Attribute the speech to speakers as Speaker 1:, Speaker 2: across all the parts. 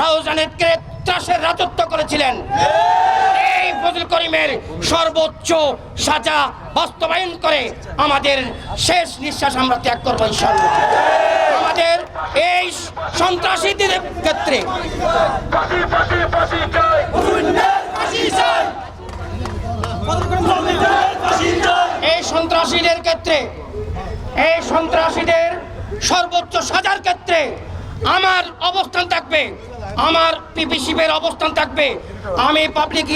Speaker 1: রাউজানেতকে ত্রাসের রাজত্ব করেছিলেন। এই ফজল করিমের সর্বোচ্চ সাজা বাস্তবায়ন করে আমাদের শেষ নিঃশ্বাস আমরা ত্যাগ করব ইনশাল্লাহ আমাদের এই সন্ত্রাসীদের ক্ষেত্রে এই সন্ত্রাসীদের ক্ষেত্রে, এই সন্ত্রাসীদের সর্বোচ্চ সাজার ক্ষেত্রে আমার অবস্থান থাকবে। আমার পিপি শিবের অবস্থান থাকবে। আমি পাবলিক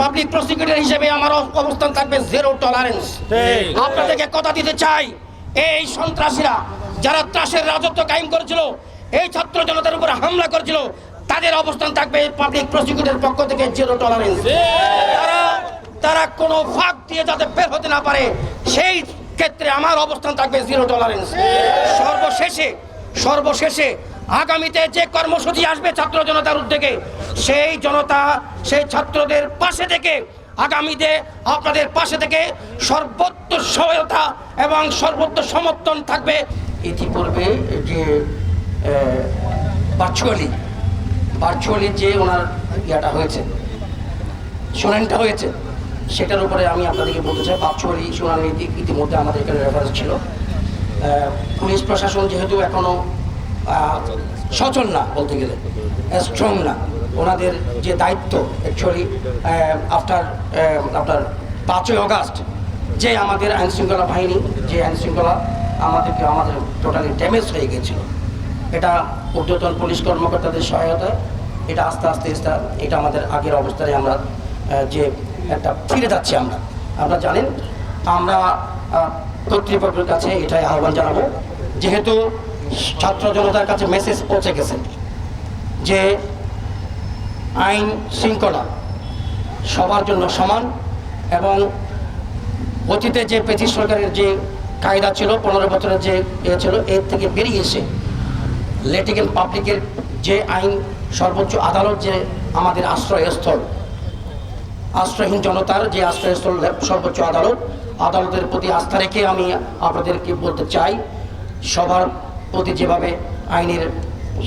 Speaker 1: পাবলিক প্রসিকিউটর হিসেবে আমার অবস্থান থাকবে জিরো টলারেন্স আপনাদেরকে কথা দিতে চাই এই সন্ত্রাসীরা যারা ত্রাসের রাজত্ব কায়েম করেছিল এই ছাত্র জনতার উপর হামলা করেছিল তাদের অবস্থান থাকবে পাবলিক প্রসিকিউটরের পক্ষ থেকে জিরো টলারেন্স তারা তারা কোনো ফাঁক দিয়ে যাতে বের হতে না পারে সেই ক্ষেত্রে আমার অবস্থান থাকবে জিরো টলারেন্স সর্বশেষে সর্বশেষে আগামীতে যে কর্মসূচি আসবে ছাত্র জনতার উদ্যোগে সেই জনতা সেই ছাত্রদের পাশে থেকে আগামীতে আপনাদের পাশে থেকে সর্বোচ্চ সহায়তা এবং সর্বোচ্চ সমর্থন থাকবে। ইতিপূর্বে যে ভার্চুয়ালি ভার্চুয়ালি যে ওনার ইয়াটা হয়েছে শুনানিটা হয়েছে সেটার উপরে আমি আপনাদেরকে বলতে চাই ভার্চুয়ালি শুনানি ইতিমধ্যে আমাদের এখানে রেফারেন্স ছিল। পুলিশ প্রশাসন যেহেতু এখনও আহ, সচল না বলতে গেলে স্ট্রং না। ওনাদের যে দায়িত্ব অ্যাকচুয়ালি আফটার আপনার পাঁচই অগাস্ট যে আমাদের আইনশৃঙ্খলা বাহিনী, যে আইনশৃঙ্খলা আমাদেরকে, আমাদের টোটালি ড্যামেজ হয়ে গেছিল। এটা ঊর্ধ্বতন পুলিশ কর্মকর্তাদের সহায়তায়, এটা আস্তে আস্তে আস্তে, এটা আমাদের আগের অবস্থায় আমরা যে একটা ফিরে যাচ্ছি আমরা। আপনারা জানেন, আমরা কর্তৃপক্ষের কাছে এটাই আহ্বান জানাব, যেহেতু ছাত্র জনতার কাছে মেসেজ পৌঁছে গেছে যে আইন শৃঙ্খলা সবার জন্য সমান এবং অতীতে যে পেচিস সরকারের যে কায়দা ছিল, পনেরো বছরের যে ইয়ে ছিল, এর থেকে বেরিয়ে এসে লেটিকেল পাবলিকের যে আইন সর্বোচ্চ আদালত যে আমাদের আশ্রয়স্থল, আশ্রয়হীন জনতার যে আশ্রয়স্থল সর্বোচ্চ আদালত, আদালতের প্রতি আস্থা রেখে আমি আপনাদেরকে বলতে চাই, সবার প্রতি যেভাবে আইনের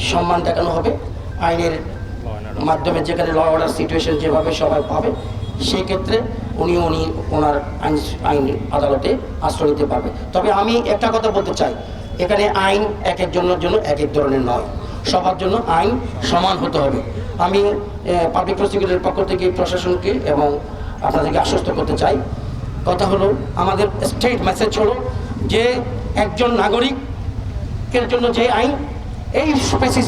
Speaker 1: সম্মান দেখানো হবে, আইনের মাধ্যমে যেখানে ল অর্ডার সিচুয়েশন যেভাবে সবাই পাবে সেই ক্ষেত্রে উনি উনি ওনার আইন আইন আদালতে আশ্রয় নিতে পারবে। তবে আমি একটা কথা বলতে চাই, এখানে আইন এক একজনের জন্য এক এক ধরনের নয়। সবার জন্য আইন সমান হতে হবে। আমি পাবলিক প্রসিকিউটরের পক্ষ থেকে প্রশাসনকে এবং আপনাদেরকে আশ্বস্ত করতে চাই, কথা হলো আমাদের স্টেট মেসেজ হলো যে একজন নাগরিকের জন্য যে আইন এই স্পেসিস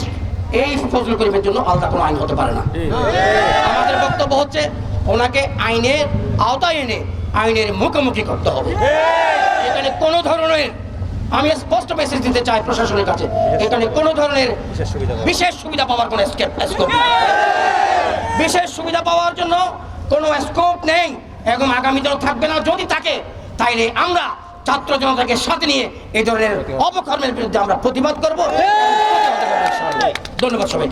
Speaker 1: এই ফজল করিমের জন্য আলাদা কোনো আইন হতে পারে না। আমাদের বক্তব্য হচ্ছে ওনাকে আইনের আওতায় এনে আইনের মুখোমুখি করতে হবে। এখানে কোনো ধরনের আমি স্পষ্ট মেসেজ দিতে চাই প্রশাসনের কাছে এখানে কোনো ধরনের বিশেষ সুবিধা পাওয়ার কোনো স্কেপ স্কোপ বিশেষ সুবিধা পাওয়ার জন্য কোনো স্কোপ নেই। এবং আগামী দিনও থাকবে না। যদি থাকে তাইলে আমরা ছাত্র জনতাকে সাথে নিয়ে এই ধরনের অপকর্মের বিরুদ্ধে আমরা প্রতিবাদ করব। ধন্যবাদ সবাই